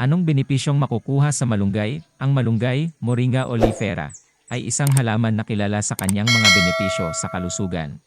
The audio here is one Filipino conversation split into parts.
Anong benepisyong makukuha sa malunggay? Ang malunggay, Moringa oleifera, ay isang halaman na kilala sa kanyang mga benepisyo sa kalusugan.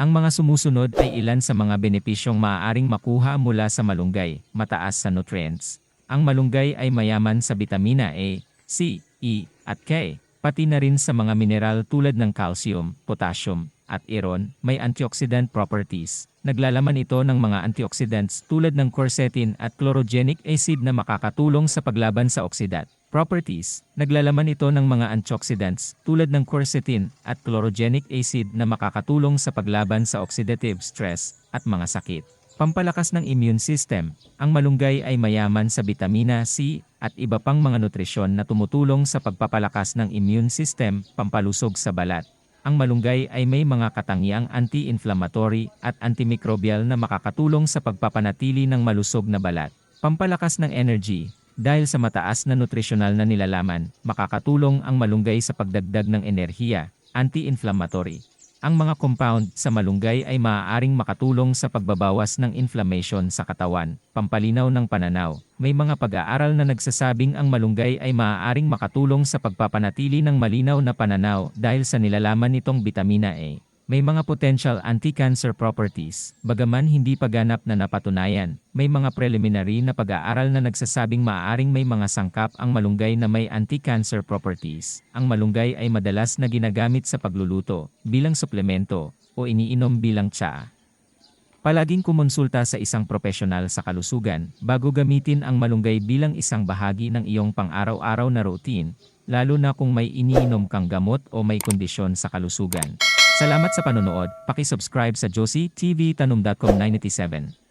Ang mga sumusunod ay ilan sa mga benepisyong maaaring makuha mula sa malunggay, mataas sa nutrients. Ang malunggay ay mayaman sa bitamina A, C, E, at K, pati na rin sa mga mineral tulad ng calcium, potassium, at iron, may antioxidant properties. Naglalaman ito ng mga antioxidants tulad ng quercetin at chlorogenic acid na makakatulong sa paglaban sa oksidat. Properties, naglalaman ito ng mga antioxidants tulad ng quercetin at chlorogenic acid na makakatulong sa paglaban sa oxidative stress at mga sakit. Pampalakas ng immune system, ang malunggay ay mayaman sa bitamina C at iba pang mga nutrisyon na tumutulong sa pagpapalakas ng immune system, pampalusog sa balat. Ang malunggay ay may mga katangiang anti-inflammatory at antimicrobial na makakatulong sa pagpapanatili ng malusog na balat. Pampalakas ng energy, dahil sa mataas na nutrisyonal na nilalaman, makakatulong ang malunggay sa pagdagdag ng enerhiya, anti-inflammatory. Ang mga compound sa malunggay ay maaaring makatulong sa pagbabawas ng inflammation sa katawan, pampalinaw ng pananaw. May mga pag-aaral na nagsasabing ang malunggay ay maaaring makatulong sa pagpapanatili ng malinaw na pananaw dahil sa nilalaman nitong bitamina A. May mga potential anti-cancer properties, bagaman hindi pa ganap na napatunayan. May mga preliminary na pag-aaral na nagsasabing maaaring may mga sangkap ang malunggay na may anti-cancer properties. Ang malunggay ay madalas na ginagamit sa pagluluto, bilang suplemento, o iniinom bilang tsaa. Palaging kumonsulta sa isang profesional sa kalusugan bago gamitin ang malunggay bilang isang bahagi ng iyong pang-araw-araw na routine, lalo na kung may iniinom kang gamot o may kondisyon sa kalusugan. Salamat sa panonood, paki-subscribe sa Josie TV Tanum.com 987.